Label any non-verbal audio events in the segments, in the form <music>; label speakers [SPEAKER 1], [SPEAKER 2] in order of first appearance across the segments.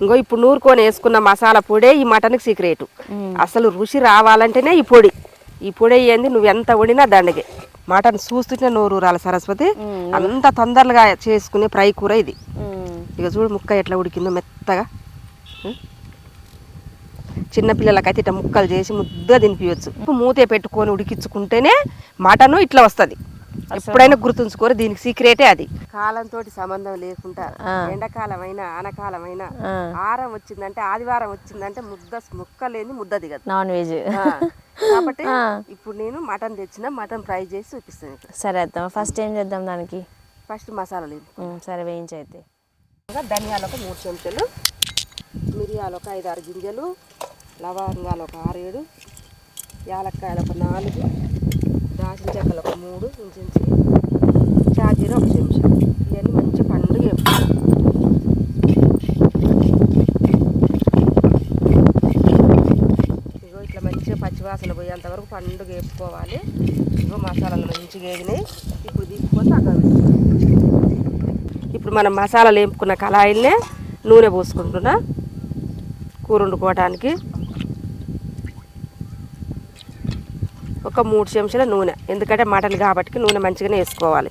[SPEAKER 1] ఇంకో ఇప్పుడు నూరుకొని వేసుకున్న మసాలా పొడే ఈ మటన్కి సీక్రెట్. అసలు రుచి రావాలంటేనే ఈ పొడి. ఈ పొడి అయ్యింది నువ్వు ఎంత వండినా దండగే. మటన్ చూస్తుంటే నోరు సరస్వతి. అంత తొందరగా చేసుకునే ఫ్రై కూర ఇది. ఇక చూడు ముక్క ఎట్లా ఉడికిందో మెత్తగా? చిన్నపిల్లలకైతే ఇట్లా ముక్కలు చేసి ముద్దగా తినిపించచ్చు మూతే పెట్టుకొని ఉడికించుకుంటేనే మటన్ ఇట్లా వస్తుంది. ఎప్పుడైనా గుర్తుంచుకోరు దీనికి సీక్రెటే అది. కాలంతో సంబంధం లేకుండా ఎండాకాలం అయినా ఆనకాలం అయినా ఆరం వచ్చిందంటే ఆదివారం వచ్చిందంటే ముద్ద ముక్క లేని ముద్ద దిగదు
[SPEAKER 2] నాన్ వెజ్.
[SPEAKER 1] కాబట్టి ఇప్పుడు నేను మటన్ తెచ్చిన మటన్ ఫ్రై చేసి చూపిస్తాను
[SPEAKER 2] సరే అత్తమ్మ ఫస్ట్ ఏం చేద్దాం దానికి?
[SPEAKER 1] ఫస్ట్ మసాలా లేదు.
[SPEAKER 2] ఉమ్, సరే వేయించైతే
[SPEAKER 1] ఇంకా ధనియాలు ఒక మూడు చెంచాలు మిరియాలు ఒక ఐదు ఆరు గింజలు లవంగాలు ఒక ఆరు ఏడు యాలక్కాయలు ఒక నాలుగు దాచిన చెక్కలు ఒక మూడు ఇంచుంచి ఛార్జీలు ఒక చెంచా ఇవన్నీ మంచి పండుగ ఇగో ఇట్లా మంచిగా పచ్చివాసన పోయేంతవరకు పండుగ వేపుకోవాలి ఇగో మసాలాలు మంచిగా వేగినాయి. ఇప్పుడు తీసుకొని అక్కడ ఇప్పుడు మనం మసాలాలు వేపుకున్న కళాయిల్నే నూనె పోసుకుంటున్నా. కూర వండుకోవడానికి ఒక మూడు చెంచాల నూనె. ఎందుకంటే మటన్ కాబట్టి నూనె మంచిగానే వేసుకోవాలి.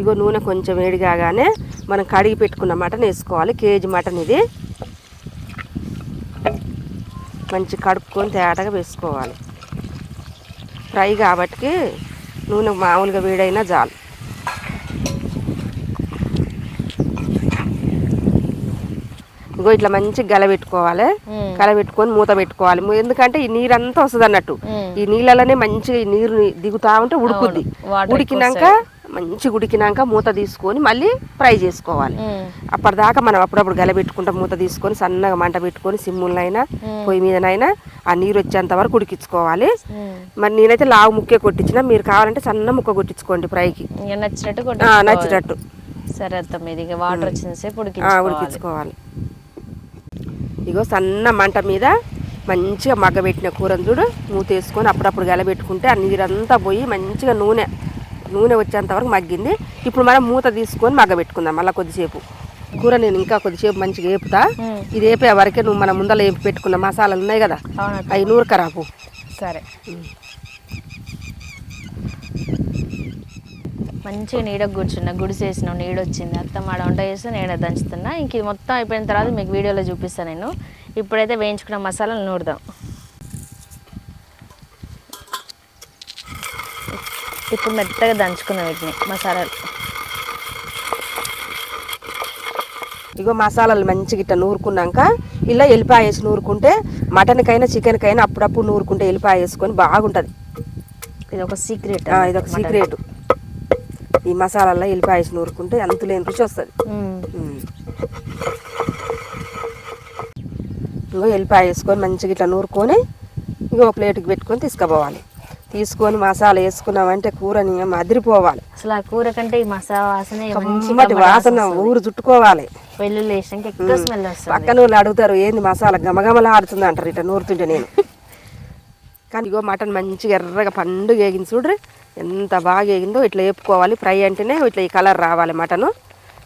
[SPEAKER 1] ఇగో నూనె కొంచెం వేడి కాగానే మనం కడిగి పెట్టుకున్న మటన్ వేసుకోవాలి. కేజీ మటన్ ఇది. మంచి కడుక్కొని తేటగా వేసుకోవాలి. ఫ్రై కాబట్టి నూనె మామూలుగా వేడైనా చాలు. ఇగో ఇట్లా మంచి గలబెట్టుకోవాలి
[SPEAKER 2] ఉమ్,
[SPEAKER 1] కలబెట్టుకొని మూత పెట్టుకోవాలి. ఎందుకంటే ఈ నీరంతా వస్తుంది అన్నట్టు. ఈ నీళ్ళలోనే మంచిగా ఈ నీరు దిగుతా ఉంటే ఉడుకుద్ది. ఉడికినాక మంచి ఉడికినాక మూత తీసుకొని మళ్ళీ ఫ్రై చేసుకోవాలి. అప్పటిదాకా మనం అప్పుడప్పుడు గలబెట్టుకుంటా మూత తీసుకొని సన్నగా మంట పెట్టుకొని సిమ్ములైనా పొయ్యి మీదనైనా ఆ నీరు వచ్చేంత వరకు ఉడికించుకోవాలి. మరి నేనైతే లావు ముక్కే కొట్టించిన. మీరు కావాలంటే సన్న ముక్క కొట్టించుకోండి ఫ్రైకి.
[SPEAKER 2] నచ్చినట్టు
[SPEAKER 1] నచ్చినట్టు.
[SPEAKER 2] సరే అత్తమ్మ ఇది వాటర్ వచ్చిన సేపు ఉడికించుకోవాలి.
[SPEAKER 1] ఇగో సన్న మంట మీద మంచిగా మగ్గబెట్టిన కూరను చూడు మూత వేసుకొని అప్పుడప్పుడు గలబెట్టుకుంటే ఆ నీరంతా పోయి మంచిగా నూనె నూనె వచ్చేంత వరకు మగ్గింది. ఇప్పుడు మనం మూత తీసుకొని మగ్గబెట్టుకుందాం మళ్ళీ కొద్దిసేపు. కూర నేను ఇంకా కొద్దిసేపు మంచిగా వేపుతా. ఇది వేపే వరకే నువ్వు మన ముందర వేపి పెట్టుకున్న మసాలాలు ఉన్నాయి కదా? అవి నూరకరాపు
[SPEAKER 2] సరే. మంచిగా నీడకు కూర్చున్నా గుడిసి వేసినాం నీడ వచ్చింది అత్తమ్మ ఆడ వంట చేస్తే నీడ దంచుతున్నా. ఇంక ఇది మొత్తం అయిపోయిన తర్వాత మీకు వీడియోలో చూపిస్తాను నేను. ఇప్పుడైతే వేయించుకున్న మసాలాలు నూరుదాం. ఇప్పుడు మెత్తగా దంచుకున్నాం వీటిని మసాలాలు.
[SPEAKER 1] ఇగో మసాలాలు మంచిగా ఇట్లా నూరుకున్నాక ఇలా ఎల్లిపాయ వేసి నూరుకుంటే మటన్కైనా చికెన్కైనా అప్పుడప్పుడు నూరుకుంటే ఎల్లిపాయ వేసుకొని బాగుంటుంది.
[SPEAKER 2] ఇది ఒక సీక్రెట్
[SPEAKER 1] ఆ, ఇదొక సీక్రెట్ ఈ మసాలాల్లో ఎల్లిపాయ నూరుకుంటే అంతులేని రుచి వస్తుంది. ఇంకో ఎల్లిపాయ వేసుకొని మంచిగా ఇట్లా నూరుకొని ఇంకో ప్లేట్కి పెట్టుకొని తీసుకుపోవాలి. తీసుకొని మసాలా వేసుకున్నామంటే కూరని అదిరిపోవాలి.
[SPEAKER 2] అసలు ఆ కూర కంటే ఈ మసాలా వాసన
[SPEAKER 1] వాసన ఊరు చుట్టుకోవాలి.
[SPEAKER 2] వెల్లుల్లి
[SPEAKER 1] పక్కన వాళ్ళు అడుగుతారు ఏంది మసాలా? గమగమలా ఆడుతుంది అంటారు ఇట్లా నూరుతుంటే నేను. కానీ ఇగో మటన్ మంచిగా ఎర్రగా పండుగ వేగింది చూడ్రి. ఎంత బాగా వేగిందో ఇట్లా వేపుకోవాలి. ఫ్రై అంటేనే ఇట్లా ఈ కలర్ రావాలి మటను.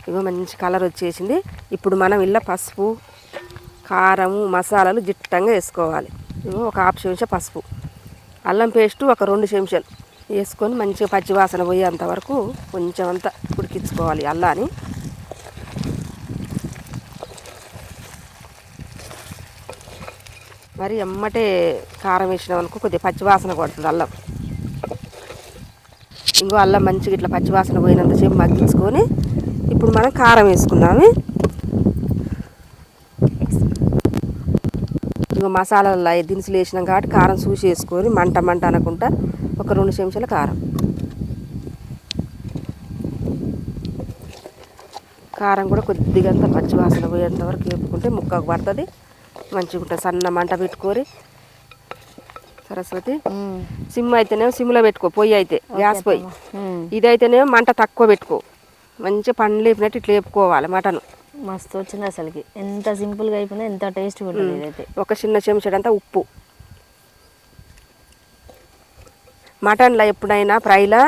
[SPEAKER 1] ఇగో మంచి కలర్ వచ్చేసింది. ఇప్పుడు మనం ఇలా పసుపు కారము మసాలాలు జిట్టంగా వేసుకోవాలి. ఇగో ఒక హాఫ్ చెంచా పసుపు. అల్లం పేస్టు ఒక రెండు చెంచాలు వేసుకొని మంచిగా పచ్చివాసన పోయేంత వరకు కొంచెం అంతా ఉడికించుకోవాలి అల్లాని. మరి ఎమ్మటే కారం వేసినాం అనుకో కొద్దిగా పచ్చివాసన కొడుతుంది అల్లం. ఇంకో అల్లం మంచిగా ఇట్లా పచ్చివాసన పోయినంతసేపు మగ్గించుకొని ఇప్పుడు మనం కారం వేసుకుందాము. ఇంకో మసాలాలు దినుసులు వేసినాం కాబట్టి కారం చూసి వేసుకొని మంట మంట అనకుండా ఒక రెండు చెంచాల కారం. కారం కూడా కొద్దిగా అంత పచ్చివాసన పోయేంత వరకు వేపుకుంటే ముక్కకు పడుతుంది. మంచిగా ఉంటుంది సన్న మంట పెట్టుకొని సరస్వతి సిమ్ అయితేనేమో సిమ్లో పెట్టుకో పొయ్యి అయితే గ్యాస్ పొయ్యి. ఇదైతేనేమో మంట తక్కువ పెట్టుకో. మంచిగా పండ్లు లేపినట్టు ఇట్లా వేపుకోవాలి మటన్.
[SPEAKER 2] మస్తు వచ్చింది అసలుకి. ఎంత సింపుల్గా అయిపోయిందో ఎంత టేస్ట్ ఉంటుంది ఇదైతే
[SPEAKER 1] ఒక చిన్న చెంచాడంతా ఉప్పు. మటన్లో ఎప్పుడైనా ఫ్రైలా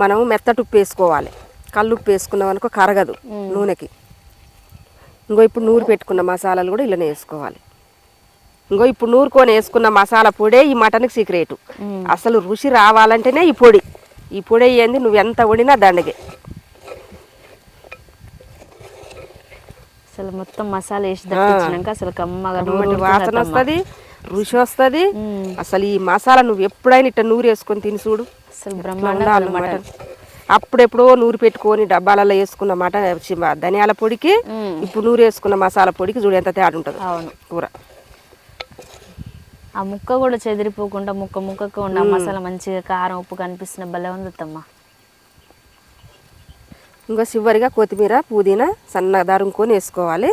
[SPEAKER 1] మనము మెత్తటి ఉప్పు వేసుకోవాలి. కళ్ళు ఉప్పు వేసుకున్నాం అనుకో కరగదు నూనెకి. ఇంకో ఇప్పుడు నూరు పెట్టుకున్న మసాలాలు కూడా ఇలానే వేసుకోవాలి. ఇంకో ఇప్పుడు నూరుకొని వేసుకున్న మసాలా పొడే ఈ మటన్కి సీక్రెట్. అసలు రుచి రావాలంటేనే ఈ పొడి. ఈ పొడి అయ్యింది నువ్వు ఎంత వండినా దండగే.
[SPEAKER 2] అసలు మొత్తం మసాలా వేసి దట్టించినాక అసలు కమ్మగా
[SPEAKER 1] వాసన. వస్తుంది రుచి వస్తుంది. అసలు ఈ మసాలా నువ్వు ఎప్పుడైనా ఇట్లా నూరు వేసుకొని తిని చూడు.
[SPEAKER 2] అసలు
[SPEAKER 1] ఇట్లా అప్పుడెప్పుడో నూరు పెట్టుకొని డబ్బాలలో వేసుకున్న మటన్ చి- ధనియాల పొడికి. ఇప్పుడు నూరు వేసుకున్న మసాలా పొడికి చూడు ఎంత తేడా ఉంటుంది.
[SPEAKER 2] అవును.
[SPEAKER 1] కూర.
[SPEAKER 2] ఆ ముక్క కూడా చెదిరిపోకుండా ముక్క ముక్కకు ఉన్న మసాలా మంచిగా కారం ఉప్పు కనిపిస్తున్న భలే ఉంది అత్తమ్మ
[SPEAKER 1] ఇంకా చివరిగా కొత్తిమీర పుదీనా సన్నగా దరుముకొని వేసుకోవాలి.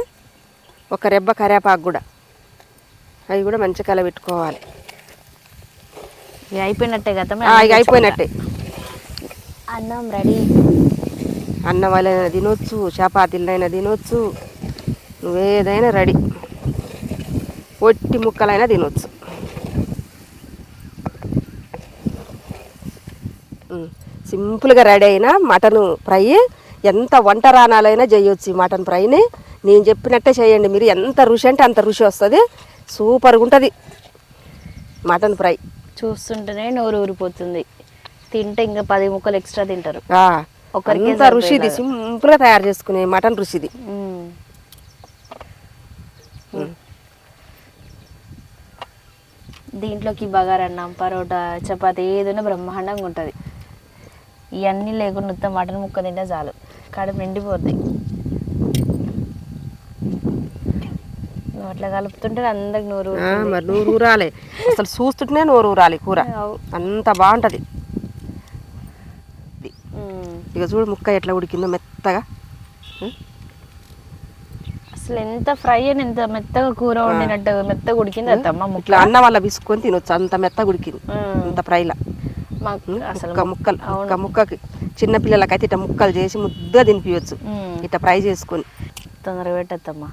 [SPEAKER 1] ఒక రెబ్బ కరివేపాకు కూడా. అవి కూడా మంచిగా కలబెట్టుకోవాలి.
[SPEAKER 2] ఇక అయిపోయినట్టే కదా
[SPEAKER 1] ఇక అయిపోయినట్టే.
[SPEAKER 2] అన్నం రెడీ.
[SPEAKER 1] అన్నం వాళ్ళైనా తినొచ్చు చపాతీలైనా తినొచ్చు నువ్వేదైనా రెడీ. ఒట్టి ముక్కలైనా తినొచ్చు. సింపుల్గా రెడీ అయిన మటన్ ఫ్రై ఎంత వంట రానాలైనా చేయొచ్చు ఈ మటన్ ఫ్రైని. నేను చెప్పినట్టే చేయండి మీరు ఎంత రుచి అంటే అంత రుచి వస్తుంది. సూపర్గా ఉంటుంది మటన్ ఫ్రై.
[SPEAKER 2] చూస్తుంటేనే నోరు ఊరిపోతుంది తింటే ఇంకా పది ముక్కలు ఎక్స్ట్రా తింటారు. ఒకరికే
[SPEAKER 1] రుచిది సింపుల్గా తయారు చేసుకునే మటన్ రుచిది.
[SPEAKER 2] దీంట్లోకి బగారన్నం పరోటా చపాతి ఏదైనా బ్రహ్మాండంగా ఉంటుంది. ఇవన్నీ లేకుండా మటన్ ముక్క తింటే చాలు. కడుపు నిండిపోద్ది. అట్లా కలుపుతుంటే అందరికి నోరు
[SPEAKER 1] మరి నూరు ఊరాలి. అసలు చూస్తుంటేనే నూరు ఊరాలి కూర. అంత బాగుంటుంది. ఇక చూడు ముక్క ఎట్లా ఉడికిందో మెత్తగా?
[SPEAKER 2] అసలు ఎంత ఫ్రై అని ఎంత మెత్తగా కూర వండినట్టు మెత్తగా ఉడికింది అత్తమ్మ
[SPEAKER 1] ఇట్లా అన్నం వల్ల విసుకొని తినొచ్చు అంత మెత్తగా ఉడికింది. అంత ఫ్రైలా. ముక్క ముక్కలు ముక్క ముక్కకి చిన్న పిల్లలకైతే ఇట్లా ముక్కలు చేసి ముద్దగా తినిపించచ్చు. ఇట్లా ఫ్రై చేసుకొని.
[SPEAKER 2] తొందరగా పెట్టద్దమ్మా.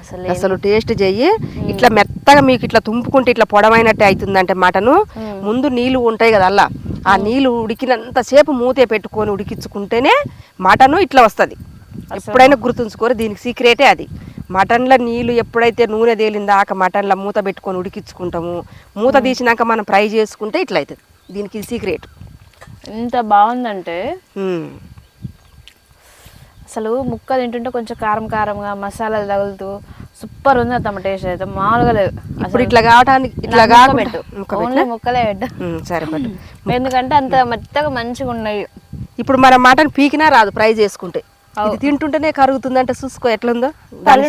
[SPEAKER 2] అసలు
[SPEAKER 1] అసలు టేస్ట్ చెయ్యి. ఇట్లా మెత్తగా మీకు ఇట్లా తుంపుకుంటే ఇట్లా పొడమైనట్టే అవుతుందంటే మటను. ముందు నీళ్ళు ఉంటాయి కదా అలా ఆ నీళ్ళు ఉడికినంతసేపు మూతే పెట్టుకొని ఉడికించుకుంటేనే మటను ఇట్లా వస్తుంది. ఎప్పుడైనా గుర్తుంచుకోరు దీనికి సీక్రెటే అది. మటన్లో నీళ్ళు ఎప్పుడైతే నూనె తేలిందాక మటన్లో మూత పెట్టుకొని ఉడికించుకుంటాము. మూత తీసినాక మనం ఫ్రై చేసుకుంటే ఇట్లా అవుతుంది దీనికి సీక్రెట్.
[SPEAKER 2] ఎంత బాగుందంటే అసలు ముక్క తింటుంటే కొంచెం కారం కారంగా మసాలాలు తగులుతూ సూపర్ ఉంది అత్తమ్మ టేస్ట్ అయితే మామూలుగా లేదు.
[SPEAKER 1] ఇప్పుడు ఇట్లా కావటానికి ఇట్లా
[SPEAKER 2] ముక్క ఓన్లీ. ముక్కలే పెట్టు.
[SPEAKER 1] సరే పట్టు <laughs>
[SPEAKER 2] ఎందుకంటే అంత మెత్తగా మంచిగా ఉన్నాయి.
[SPEAKER 1] ఇప్పుడు మన మటన్ పీకినా రాదు ఫ్రై చేసుకుంటే. ఇది తింటుంటేనే కరుగుతుందంటే చూసుకో ఎట్లుందో?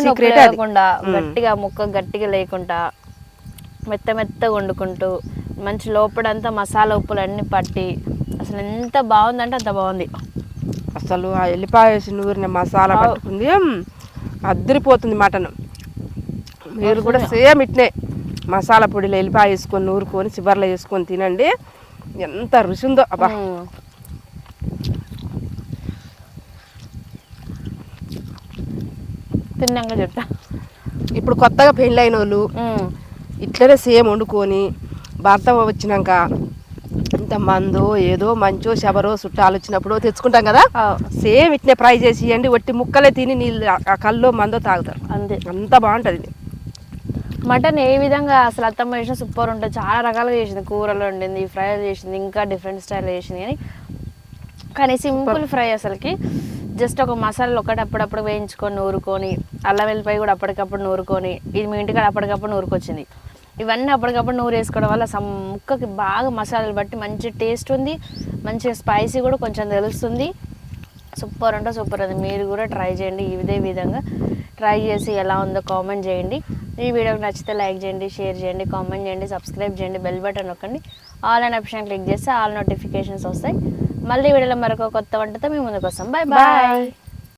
[SPEAKER 1] సీక్రెట్
[SPEAKER 2] లేకుండా గట్టిగా ముక్క గట్టిగా లేకుండా మెత్త మెత్తగా వండుకుంటూ మంచి లోపడంతా మసాలా ఉప్పులు అన్ని పట్టి అసలు ఎంత బాగుందంటే అంత బాగుంది.
[SPEAKER 1] అసలు ఆ ఎల్లిపాయ వేసి నూరిన మసాలా పట్టుకుంది. అద్దరిపోతుంది మటన్. మీరు కూడా సేమ్ ఇట్నే మసాలా పొడిలో ఎల్లిపాయ వేసుకొని నూరుకొని చివర్లో వేసుకొని తినండి. ఎంత రుచి ఉందో అబ్బా.
[SPEAKER 2] తిన్నాక చెప్తా.
[SPEAKER 1] ఇప్పుడు కొత్తగా పెళ్ళైన వాళ్ళు. ఇట్లనే సేమ్ వండుకొని భర్త వచ్చినాక ఇంత మందో ఏదో మంచో శబరో చుట్టాలు వచ్చినప్పుడు తెచ్చుకుంటాం కదా? సేమ్ ఇట్నే ఫ్రై చేసి ఇవ్వండి ఒట్టి ముక్కలే తిని నీళ్ళు ఆ కల్లో మందో తాగుతారు.
[SPEAKER 2] అంతే.
[SPEAKER 1] అంత బాగుంటుంది
[SPEAKER 2] మటన్ ఏ విధంగా అసలు అత్తమ్మ చేసిన సూపర్ ఉంటుంది. చాలా రకాలుగా చేసింది. కూరలు వండింది ఫ్రై చేసింది ఇంకా డిఫరెంట్ స్టైల్ చేసింది కానీ కానీ సింపుల్ ఫ్రై అసలుకి. జస్ట్ ఒక మసాలాలు ఒకటి అప్పుడప్పుడు వేయించుకొని నూరుకొని అల్లం వెల్లిపాయ కూడా అప్పటికప్పుడు నూరుకొని ఇది మీ ఇంటికాడ అప్పటికప్పుడు నూరుకొచ్చింది. ఇవన్నీ అప్పటికప్పుడు నూరు వేసుకోవడం వల్ల సమ్ ముక్కకి బాగా మసాలాలు బట్టి మంచి టేస్ట్ ఉంది. మంచి స్పైసీ కూడా కొంచెం తెలుస్తుంది. సూపర్ అంటే సూపర్ అది. మీరు కూడా ట్రై చేయండి. ఇదే విధంగా ట్రై చేసి ఎలా ఉందో కామెంట్ చేయండి. ఈ వీడియోకి నచ్చితే లైక్ చేయండి షేర్ చేయండి కామెంట్ చేయండి సబ్స్క్రైబ్ చేయండి బెల్ బటన్ నొక్కండి. ఆల్ అనే ఆప్షన్ క్లిక్ చేస్తే ఆల్ నోటిఫికేషన్స్ వస్తాయి. మళ్ళీ వీడియోలో మరొక కొత్త వంటతో మేము ముందుకు వస్తాం. Bye bye.